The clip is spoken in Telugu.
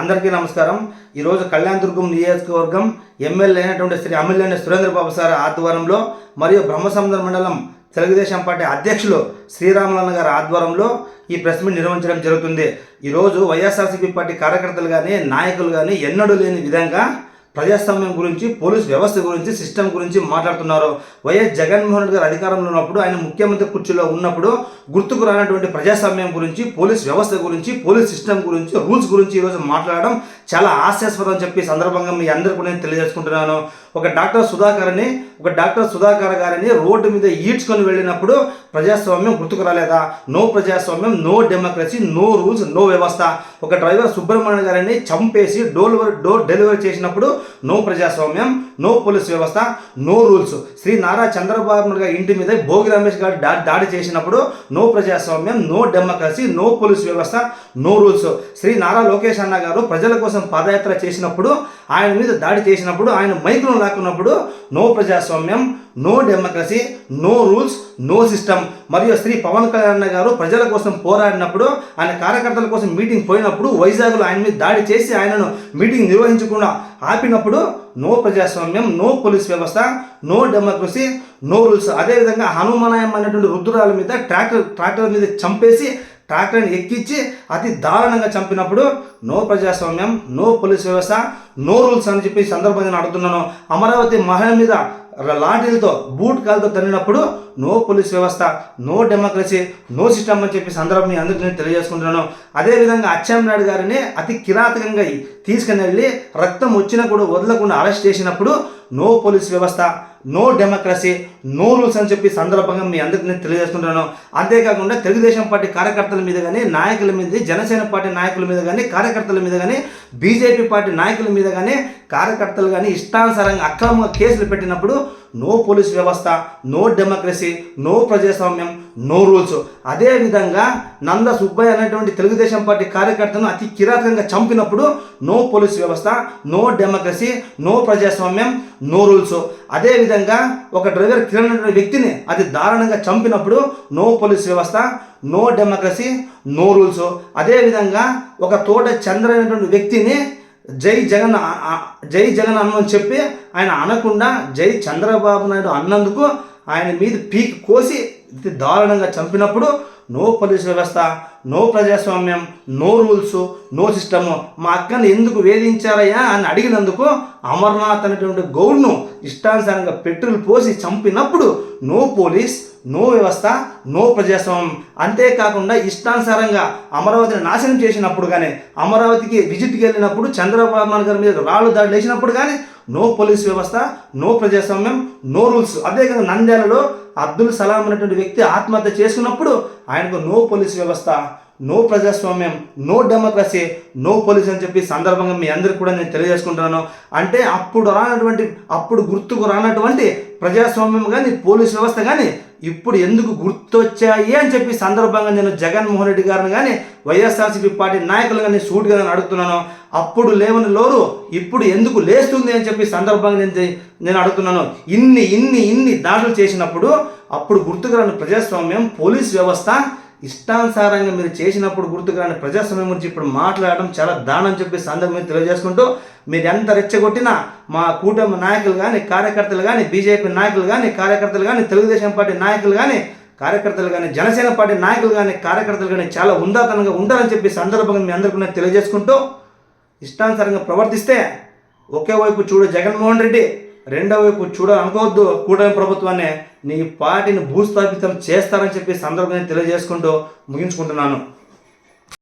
అందరికీ నమస్కారం. ఈరోజు కళ్యాణదుర్గం నియోజకవర్గం ఎమ్మెల్యే అయినటువంటి శ్రీ అమల్యని సురేంద్రబాబు సార్ ఆధ్వర్యంలో మరియు బ్రహ్మసముద్ర మండలం తెలుగుదేశం పార్టీ అధ్యక్షులు శ్రీరామలన్న గారి ఆధ్వర్యంలో ఈ ప్రెస్ మీట్ నిర్వహించడం జరుగుతుంది. ఈరోజు వైఎస్ఆర్సీపీ పార్టీ కార్యకర్తలు కానీ నాయకులు కానీ ఎన్నడూ లేని విధంగా ప్రజాస్వామ్యం గురించి పోలీస్ వ్యవస్థ గురించి సిస్టమ్ గురించి మాట్లాడుతున్నారు. వైఎస్ జగన్మోహన్ రెడ్డి గారు అధికారంలో ఉన్నప్పుడు ఆయన ముఖ్యమంత్రి కుర్చీలో ఉన్నప్పుడు గుర్తుకు రానటువంటి ప్రజాస్వామ్యం గురించి పోలీస్ వ్యవస్థ గురించి పోలీస్ సిస్టమ్ గురించి రూల్స్ గురించి ఈరోజు మాట్లాడడం చాలా హాస్యాస్పదం అని చెప్పి సందర్భంగా మీ అందరికీ నేను తెలియజేసుకుంటున్నాను. ఒక డాక్టర్ సుధాకర్ని ఒక డాక్టర్ సుధాకర్ గారిని రోడ్డు మీద ఈడ్చుకొని వెళ్ళినప్పుడు ప్రజాస్వామ్యం గుర్తుకు రాలేదా? నో ప్రజాస్వామ్యం no democracy no rules no వ్యవస్థ. ఒక డ్రైవర్ సుబ్రహ్మణ్యం గారిని చంపేసి డోర్ డోర్ డెలివరీ చేసినప్పుడు నో ప్రజాస్వామ్యం నో పోలీస్ వ్యవస్థ నో రూల్స్ శ్రీ నారా చంద్రబాబు నాయుడు గారి ఇంటి మీద భోగి రమేష్ గారు దా దాడి చేసినప్పుడు నో ప్రజాస్వామ్యం నో డెమోక్రసీ నో పోలీస్ వ్యవస్థ నో రూల్స్ శ్రీ నారా లోకేష్ అన్న గారు ప్రజల కోసం పాదయాత్ర చేసినప్పుడు ఆయన మీద దాడి చేసినప్పుడు ఆయన మైకులను లాక్కున్నప్పుడు నో ప్రజాస్వామ్యం no democracy no rules no system. మరియు శ్రీ పవన్ కళ్యాణ్ గారు ప్రజల కోసం పోరాడినప్పుడు ఆయన కార్యకర్తల కోసం మీటింగ్ పోయినప్పుడు వైజాగ్లో ఆయన మీద దాడి చేసి ఆయనను మీటింగ్ నిర్వహించకుండా ఆపినప్పుడు నో ప్రజాస్వామ్యం నో పోలీస్ వ్యవస్థ నో డెమోక్రసీ నో రూల్స్. అదేవిధంగా హనుమానాయం అనేటువంటి రుద్రాల మీద ట్రాక్టర్ ట్రాక్టర్ మీద చంపేసి ట్రాక్టర్ని ఎక్కించి అతి దారుణంగా చంపినప్పుడు నో ప్రజాస్వామ్యం నో పోలీస్ వ్యవస్థ నో రూల్స్ అని చెప్పి సందర్భంగా నేను అడుగుతున్నాను. అమరావతి మహిళ మీద లాఠీలతో బూట్ కాల్తో తన్నినప్పుడు నో పోలీస్ వ్యవస్థ నో డెమోక్రసీ నో సిస్టమ్ అని చెప్పి సందర్భం మీ అందరికీ నేను తెలియజేసుకుంటున్నాను. అదేవిధంగా అచ్చెంనాయుడు గారిని అతి కిరాతకంగా తీసుకుని వెళ్ళి రక్తం వచ్చినా కూడా వదలకుండా అరెస్ట్ చేసినప్పుడు నో పోలీస్ వ్యవస్థ నో డెమోక్రసీ నో రూల్స్ అని చెప్పి సందర్భంగా మీ అందరికీ నేను అంతేకాకుండా తెలుగుదేశం పార్టీ కార్యకర్తల మీద కానీ నాయకుల మీద జనసేన పార్టీ నాయకుల మీద కానీ కార్యకర్తల మీద కానీ బీజేపీ పార్టీ నాయకుల మీద కానీ కార్యకర్తలు కానీ ఇష్టానుసారంగా అక్రమంగా కేసులు పెట్టినప్పుడు నో పోలీస్ వ్యవస్థ నో డెమోక్రసీ నో ప్రజాస్వామ్యం నో రూల్స్. అదేవిధంగా నంద సుబ్బయ్య అనేటువంటి తెలుగుదేశం పార్టీ కార్యకర్తను అతి కిరాతకంగా చంపినప్పుడు నో పోలీస్ వ్యవస్థ నో డెమోక్రసీ నో ప్రజాస్వామ్యం నో రూల్స్. అదేవిధంగా ఒక డ్రైవర్ కిరణ్ అనేటువంటి వ్యక్తిని అతి దారుణంగా చంపినప్పుడు నో పోలీస్ వ్యవస్థ నో డెమోక్రసీ నో రూల్స్. అదేవిధంగా ఒక తోట చంద్ర అనేటువంటి వ్యక్తిని జై జగన్ జై జగన్ అన్నని చెప్పి ఆయన అనకుండా జై చంద్రబాబు నాయుడు అన్నందుకు ఆయన మీద పీక్ కోసి దారుణంగా చంపినప్పుడు నో పోలీస్ వ్యవస్థ నో ప్రజాస్వామ్యం నో రూల్స్ నో సిస్టమ్. మా అక్కని ఎందుకు వేధించారయ్యా అని అడిగినందుకు అమర్నాథ్ అనేటువంటి గౌడ్ను ఇష్టానుసారంగా పెట్రోల్ పోసి చంపినప్పుడు నో పోలీస్ నో వ్యవస్థ నో ప్రజాస్వామ్యం. అంతేకాకుండా ఇష్టానుసారంగా అమరావతిని నాశనం చేసినప్పుడు కానీ అమరావతికి విజిట్కి వెళ్ళినప్పుడు చంద్రబాబు నాయుడు గారి మీద రాళ్ళు దాడి వేసినప్పుడు కానీ నో పోలీస్ వ్యవస్థ నో ప్రజాస్వామ్యం నో రూల్స్. అదేవిధంగా నంద్యాలలో అబ్దుల్ సలాం అనేటువంటి వ్యక్తి ఆత్మహత్య చేసుకున్నప్పుడు ఆయనకు నో పోలీస్ వ్యవస్థ నో ప్రజాస్వామ్యం నో డెమోక్రసీ నో పోలీస్ అని చెప్పి సందర్భంగా మీ అందరికి కూడా నేను తెలియజేసుకుంటున్నాను. అంటే అప్పుడు రానటువంటి అప్పుడు గుర్తుకు రానటువంటి ప్రజాస్వామ్యం కానీ పోలీస్ వ్యవస్థ కానీ ఇప్పుడు ఎందుకు గుర్తొచ్చాయి అని చెప్పి సందర్భంగా నేను జగన్మోహన్ రెడ్డి గారిని కానీ వైఎస్ఆర్సీపీ పార్టీ నాయకులు కానీ సూటిగా నేను అడుగుతున్నాను. అప్పుడు లేవని లోరు ఇప్పుడు ఎందుకు లేస్తుంది అని చెప్పి సందర్భంగా నేను నేను అడుగుతున్నాను. ఇన్ని ఇన్ని ఇన్ని దాడులు చేసినప్పుడు అప్పుడు గుర్తుకు రాని ప్రజాస్వామ్యం పోలీస్ వ్యవస్థ ఇష్టానుసారంగా మీరు చేసినప్పుడు గుర్తుకురాని ప్రజాస్వామ్యం గురించి ఇప్పుడు మాట్లాడడం చాలా దానం చెప్పి సందర్భం మీద తెలియజేసుకుంటూ మీరు ఎంత రెచ్చగొట్టినా మా కూటమి నాయకులు కానీ కార్యకర్తలు కానీ బీజేపీ నాయకులు కానీ కార్యకర్తలు కానీ తెలుగుదేశం పార్టీ నాయకులు కానీ కార్యకర్తలు కానీ జనసేన పార్టీ నాయకులు కానీ కార్యకర్తలు కానీ చాలా ఉందాతనంగా ఉండాలని చెప్పి సందర్భంగా మీ అందరికీ నేను తెలియజేసుకుంటూ ఇష్టానుసారంగా ప్రవర్తిస్తే ఒకే వైపు చూడు జగన్మోహన్ రెడ్డి. రెండో వైపు చూడాలనుకోవద్దు. కూటమి ప్రభుత్వాన్ని నీ పార్టీని భూస్థాపితం చేస్తారని చెప్పి సందర్భంగా తెలియజేసుకుంటూ ముగించుకుంటున్నాను.